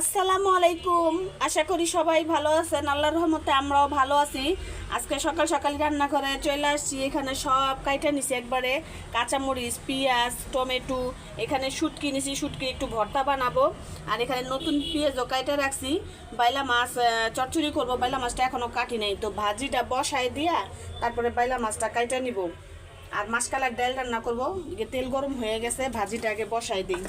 আসসালামু আলাইকুম। আশা করি সবাই ভালো আছেন। আল্লাহর রহমতে আমরাও ভালো আছি। আজকে সকাল সকাল রান্না করে চলে আসছি। এখানে সব কাইটা নিছি একবারে। কাঁচামরিচ, পেঁয়াজ, টমেটো, এখানে শুটকি নিছি। শুটকি একটু ভর্তা বানাবো। আর এখানে নতুন পেঁয়াজও কাইটা রাখছি। বাইলা মাছ চচ্চড়ি করব। বাইলা মাছটা এখনও কাটি নাই। তো ভাজিটা বসায় দিয়া তারপরে বাইলা মাছটা কাইটা নিব। আর মাছকালার ডাল রান্না করব। তেল গরম হয়ে গেছে। ভাজিটা আগে বসায় দিই।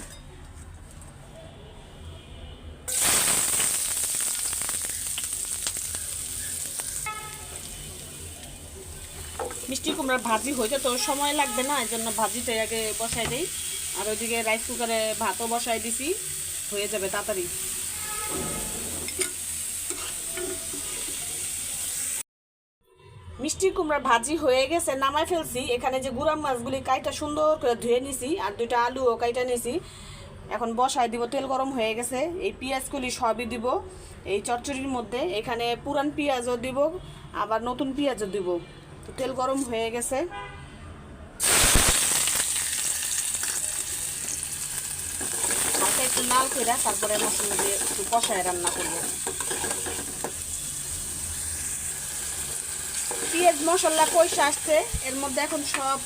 মিষ্টি কুমড়ার ভাজি হইতে তো সময় লাগবে না, এই জন্য ভাজিটা আগে বসাই দিই। আর ওইদিকে রাইস কুকারে ভাতও বসাই দিছি, হয়ে যাবে তাড়াতাড়ি। মিষ্টি কুমড়ার ভাজি হয়ে গেছে নামাই ফেলছি। এখানে যে গুড়া মাছগুলি কাইটা সুন্দর করে ধুয়ে নিছি, আর দুইটা আলুও কাইটা নিছি। এখন বসায় দিব, তেল গরম হয়ে গেছে, এই পেঁয়াজগুলি সবই দিব, এই চচ্চড়ির মধ্যে। এখানে পুরান পেঁয়াজও দিব, আবার নতুন পেঁয়াজও দিব। তেল গরম হয়ে গেছে। হালকা একটু লাল করে তারপরে মশলা দিয়ে একটু কষায় রান্না করব। পেঁয়াজ, মশলা কইসা আসছে। এর মধ্যে এখন সব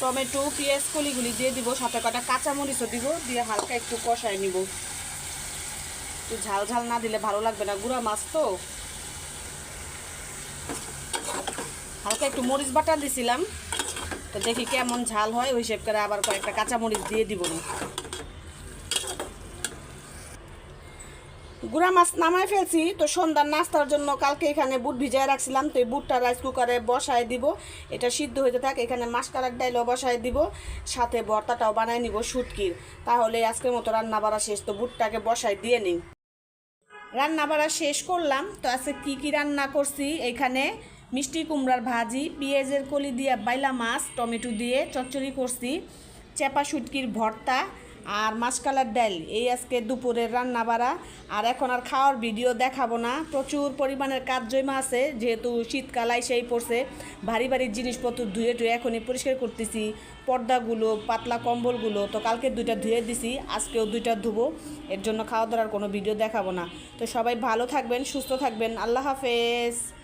টমেটো, পেঁয়াজ, কলিগুলি দিয়ে দিব, সাথে কটা কাঁচামরিচও দিব, দিয়ে হালকা একটু কষায় নিব। একটু ঝাল ঝাল না দিলে ভালো লাগবে না। গুঁড়া মাছ তো। হালকা একটু মরিচ বাটা দিছিলাম। তো দেখি কেমন ঝাল হয়, ওই হিসেব করে আবার কয়েকটা কাঁচামরিচ দিয়ে দিব গুড়া মাছ নামায় ফেলছি, তো সন্ধ্যার নাস্তার জন্য কালকে এখানে বুট ভিজায় রাখছিলাম, তো এই বুটটা রাইস কুকারে বসায় দিব। এটা সিদ্ধ হতে থাক, এখানে মাসকালার ডাইলও বসায় দিব, সাথে ভর্তাটাও বানায় নিব শুটকির। তাহলে আজকের মতো রান্না বাড়া শেষ, তো বুটটাকে বসায় দিয়ে নিই। রান্না বাড়া শেষ করলাম, তো আজকে কি কি রান্না করছি এখানে? মিষ্টি কুমড়ার ভাজি, পেঁয়াজের কলি দিয়ে বাইলা মাছ, টমেটো দিয়ে চচ্চড়ি করছি, চেপা শুটকির ভর্তা আর মাছকালার ডাল। এই আজকে দুপুরের রান্না বাড়া আর এখন আর খাওয়ার ভিডিও দেখাবো না। প্রচুর পরিমাণের কাজ জমা আছে, যেহেতু শীতকাল সেই পড়ছে। ভারী ভারী জিনিসপত্র ধুয়ে টুয়ে এখনই পরিষ্কার করতেছি। পর্দাগুলো, পাতলা কম্বলগুলো তো কালকে দুইটা ধুয়ে দিছি, আজকেও দুইটা ধুবো। এর জন্য খাওয়া দাওয়ার কোনো ভিডিও দেখাবো না। তো সবাই ভালো থাকবেন, সুস্থ থাকবেন। আল্লাহ হাফেজ।